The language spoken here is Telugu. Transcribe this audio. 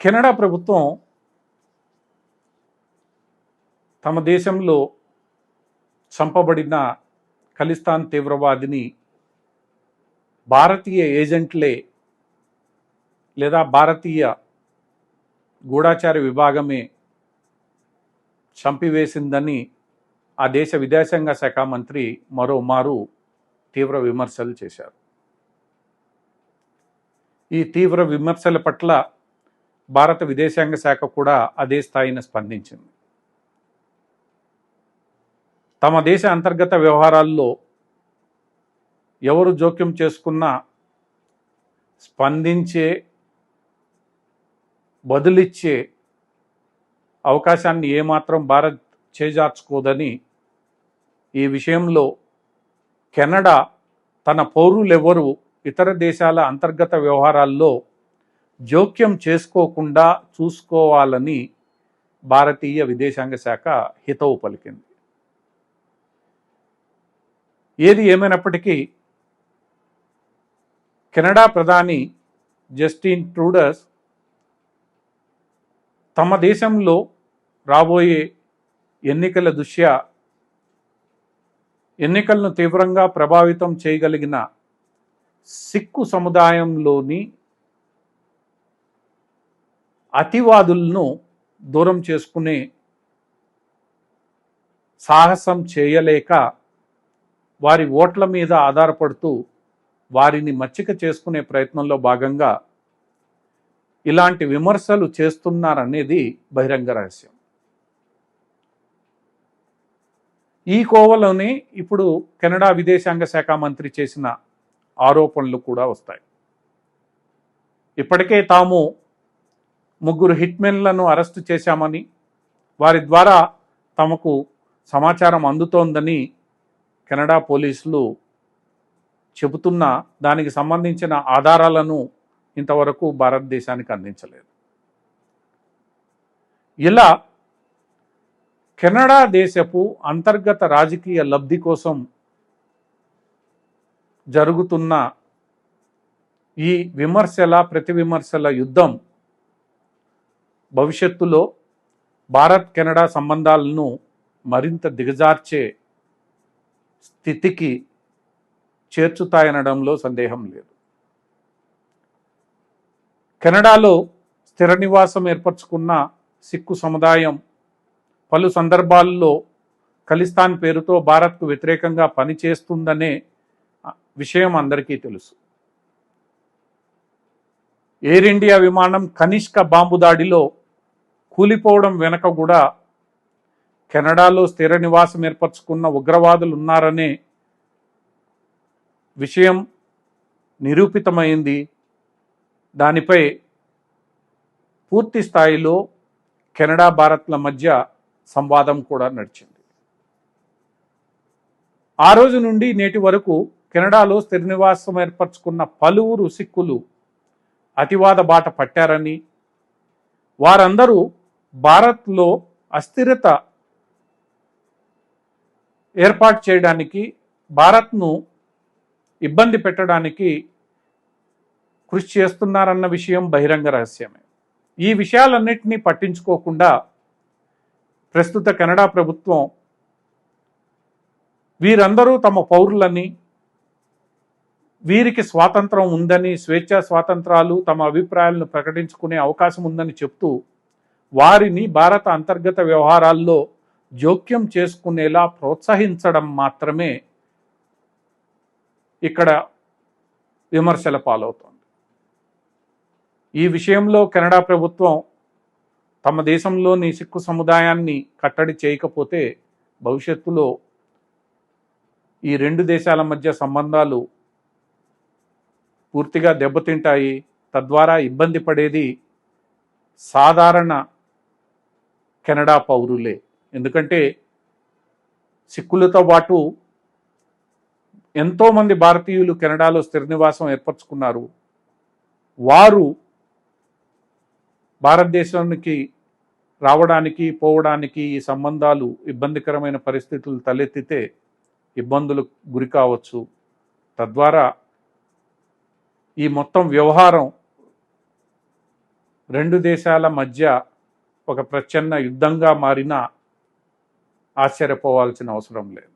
కెనడా ప్రభుత్వం తమ దేశంలో చంపబడిన ఖలిస్తాన్ తీవ్రవాదిని భారతీయ ఏజెంట్లే లేదా భారతీయ గూఢాచార విభాగమే చంపివేసిందని ఆ దేశ విదేశాంగ శాఖ మంత్రి మరోమారు తీవ్ర విమర్శలు చేశారు. ఈ తీవ్ర విమర్శల పట్ల భారత విదేశాంగ శాఖ కూడా అదే స్థాయిని స్పందించింది. తమ దేశ అంతర్గత వ్యవహారాల్లో ఎవరు జోక్యం చేసుకున్నా స్పందించే బదులిచ్చే అవకాశాన్ని ఏమాత్రం భారత్ చేజార్చుకోదని ఈ విషయంలో కెనడా తన పౌరులెవరూ ఇతర దేశాల అంతర్గత వ్యవహారాల్లో జోక్యం చేసుకోకుండా చూసుకోవాలని భారతీయ విదేశాంగ శాఖ హితవు పలికింది. ఏది ఏమైనప్పటికీ కెనడా ప్రధాని జస్టిన్ ట్రూడర్స్ తమ దేశంలో రాబోయే ఎన్నికల దృష్ట్యా ఎన్నికలను తీవ్రంగా ప్రభావితం చేయగలిగిన సిక్కు సముదాయంలోని అతివాదులను దూరం చేసుకునే సాహసం చేయలేక వారి ఓట్ల మీద ఆధారపడుతూ వారిని మచ్చిక చేసుకునే ప్రయత్నంలో భాగంగా ఇలాంటి విమర్శలు చేస్తున్నారనేది బహిరంగ రహస్యం. ఈ కోవలోనే ఇప్పుడు కెనడా విదేశాంగ శాఖ మంత్రి చేసిన ఆరోపణలు కూడా వస్తాయి. ఇప్పటికే తాము ముగ్గురు హిట్మెన్లను అరెస్టు చేశామని వారి ద్వారా తమకు సమాచారం అందుతోందని కెనడా పోలీసులు చెబుతున్న దానికి సంబంధించిన ఆధారాలను ఇంతవరకు భారతదేశానికి అందించలేదు. ఇలా కెనడా దేశపు అంతర్గత రాజకీయ లబ్ధి కోసం జరుగుతున్న ఈ విమర్శల ప్రతి విమర్శల యుద్ధం భవిష్యత్తులో భారత్ కెనడా సంబంధాలను మరింత దిగజార్చే స్థితికి చేర్చుతాయనడంలో సందేహం లేదు. కెనడాలో స్థిర నివాసం ఏర్పరచుకున్న సిక్కు సముదాయం పలు సందర్భాల్లో ఖలిస్తాన్ పేరుతో భారత్కు వ్యతిరేకంగా పనిచేస్తుందనే విషయం అందరికీ తెలుసు. ఎయిర్ ఇండియా విమానం కనిష్క బాంబు దాడిలో కూలిపోవడం వెనక కూడా కెనడాలో స్థిర నివాసం ఏర్పరచుకున్న ఉగ్రవాదులు ఉన్నారనే విషయం నిరూపితమైంది. దానిపై పూర్తి స్థాయిలో కెనడా భారత్ల మధ్య సంవాదం కూడా నడిచింది. ఆ రోజు నుండి నేటి వరకు కెనడాలో స్థిర నివాసం ఏర్పరచుకున్న పలువురు సిక్కులు అతివాద బాట పట్టారని వారందరూ భారత్లో అస్థిరత ఏర్పాటు చేయడానికి భారత్ను ఇబ్బంది పెట్టడానికి కృషి చేస్తున్నారన్న విషయం బహిరంగ రహస్యమే. ఈ విషయాలన్నింటినీ పట్టించుకోకుండా ప్రస్తుత కెనడా ప్రభుత్వం వీరందరూ తమ పౌరులని వీరికి స్వాతంత్రం ఉందని స్వేచ్ఛా స్వాతంత్రాలు తమ అభిప్రాయాలను ప్రకటించుకునే అవకాశం ఉందని చెప్తూ వారిని భారత అంతర్గత వ్యవహారాల్లో జోక్యం చేసుకునేలా ప్రోత్సహించడం మాత్రమే ఇక్కడ విమర్శల పాలవుతోంది. ఈ విషయంలో కెనడా ప్రభుత్వం తమ దేశంలోని సిక్కు సముదాయాన్ని కట్టడి చేయకపోతే భవిష్యత్తులో ఈ రెండు దేశాల మధ్య సంబంధాలు పూర్తిగా దెబ్బతింటాయి. తద్వారా ఇబ్బంది పడేది సాధారణ కెనడా పౌరులే. ఎందుకంటే సిక్కులతో పాటు ఎంతోమంది భారతీయులు కెనడాలో స్థిర నివాసం ఏర్పరచుకున్నారు. వారు భారతదేశానికి రావడానికి పోవడానికి ఈ సంబంధాలు ఇబ్బందికరమైన పరిస్థితులు తలెత్తితే ఇబ్బందులకు గురి కావచ్చు. తద్వారా ఈ మొత్తం వ్యవహారం రెండు దేశాల మధ్య ఒక ప్రచ్ఛన్న యుద్ధంగా మారినా ఆశ్చర్యపోవాల్సిన అవసరం లేదు.